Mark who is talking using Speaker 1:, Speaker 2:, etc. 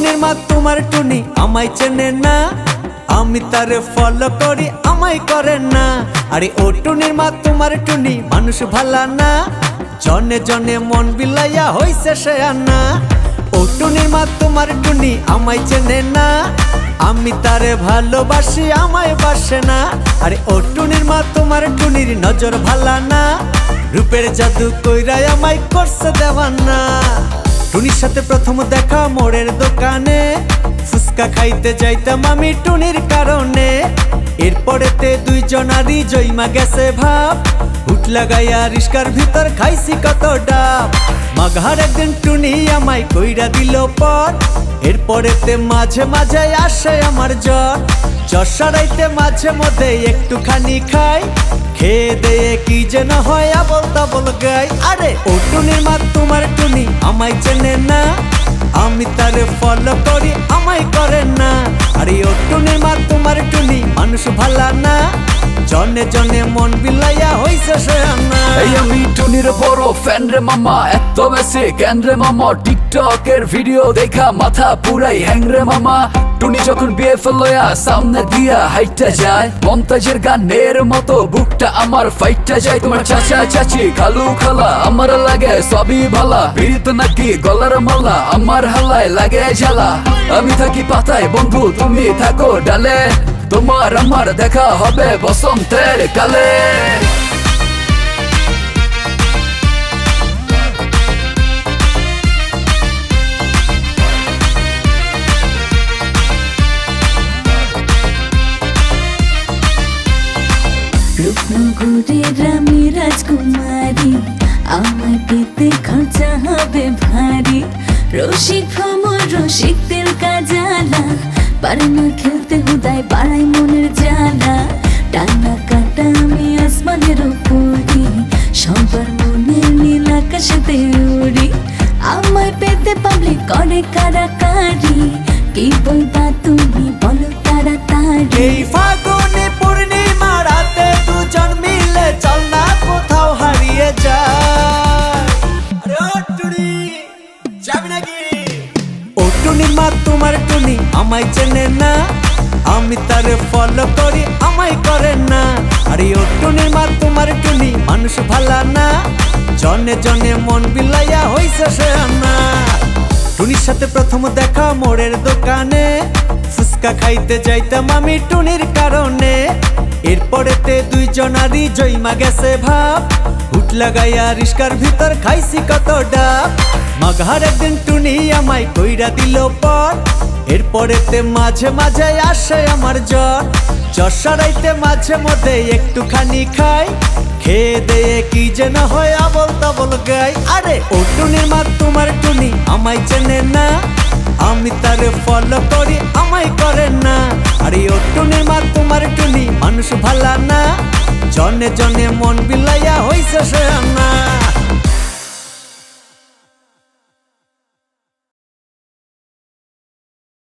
Speaker 1: মা তোমার টুনি আমায় চেনে না। আমি তারে ফলো করি, আমায় করে না। আরে ও টুনির মা তোমার টুনি মানুষ ভালা না। জনে জনে মন বিলাইয়া হইছে সে আনা। ও টুনির মা তোমার টুনি আমায় চেনে না। আমি তারে ভালোবাসি, আমায় বাসে না। আরে ও টুনির মা তোমার টুনির নজর ভালা না। রূপের জাদু কইরাই আমায় করছে দেওয়ানা। টুনির সাথে প্রথম দেখা মোড়ের দোকানে। ফুচকা খাইতে যাইতাম আমি টুনির কারণে। এরপরেতে দুইজনারই জইমা গেছে ভাব। হুট লাগাইয়া রিস্কার ভিতর খাইছি কত ডাব। মাঘার একদিন টুনি আমায় কইরা দিল পর এরপরেতে মাঝে মাঝে আসে আমার জ্বর। জ্বর সারাইতে মাঝে মধ্যে একটুখানি খাই। খেয়ে দেয়ে কি যেন হয় আবল তাবল গাই। আরে, ও টুনির মা, তোমার টুনি আমায় চেনে না। আমি তারে ফলো করি, আমায় করে না। আরে, ও টুনির মা, তোমার টুনি মানুষ ভালা না। জনে জনে মন বিলাইয়া হইছে সে না
Speaker 2: এই আমি টুনির বড় ফ্যান রে মামা, এত বেশি কেন রে মামা। টিকটকের ভিডিও দেখা, মাথা পুরাই হ্যাং রে মামা। টুনি যখন বিয়ে ফেলয়া সামনে দিয়া হাইটা যায়, মমতাজের গানের মতো বুকটা আমার ফাইটটা যায়। তোমার চাচা, চাচি, খালু, খালা, আমার লাগে সবই ভালা। বিড়িত নাকি গলার মালা, আমার হালায় লাগে জ্বালা। আমি থাকি পাতায়, বন্ধু, তুমি থাকো ডালে। তোমার আমার দেখা হবে বসন্তের কালে।
Speaker 3: পারে না খেলতে হুদায় বাড়াই মনের জ্বালা। টানা কাটা আমি আসমানের উপরি সবার মনের নীল আকাশেতে উড়ি। আমায় পেতে পাবলিক করে কারাকারি, কি বলবা তুমি?
Speaker 1: আমায় চেনে না। আমি তারে ফলো করি, আমায় করে না। আরে ও টুনির মা, তোমার টুনি মানুষ ভালা না। জনে জনে মন বিলাইয়া হইছে সে না টুনির সাথে প্রথম দেখা মোড়ের দোকানে। ফুচকা খাইতে যাইতাম আমি টুনির কারণে। এরপরেতে দুইজনারই জইমা গেছে ভাব। হুট লাগাইয়া রিস্কার ভিতর খাইছি কত ডাব। মাঘার একদিন টুনি আমায় কইরা দিল পর। এরপরেতে মাঝে মাঝে আসে আমার জ্বর। জ্বর সারাইতে মাঝে মধ্যে একটুখানি খাই। খেয়ে দেয়ে কি যেন হয় আবল তাবল গাই। আরে, ও টুনির মা, তোমার টুনি আমায় চেনে না। আমি তারে ফলো করি, আমায় করে না। আরে, ও টুনির মা, তোমার টুনি মানুষ ভালা না। জনে জনে মন বিলাইয়া হইছে সে না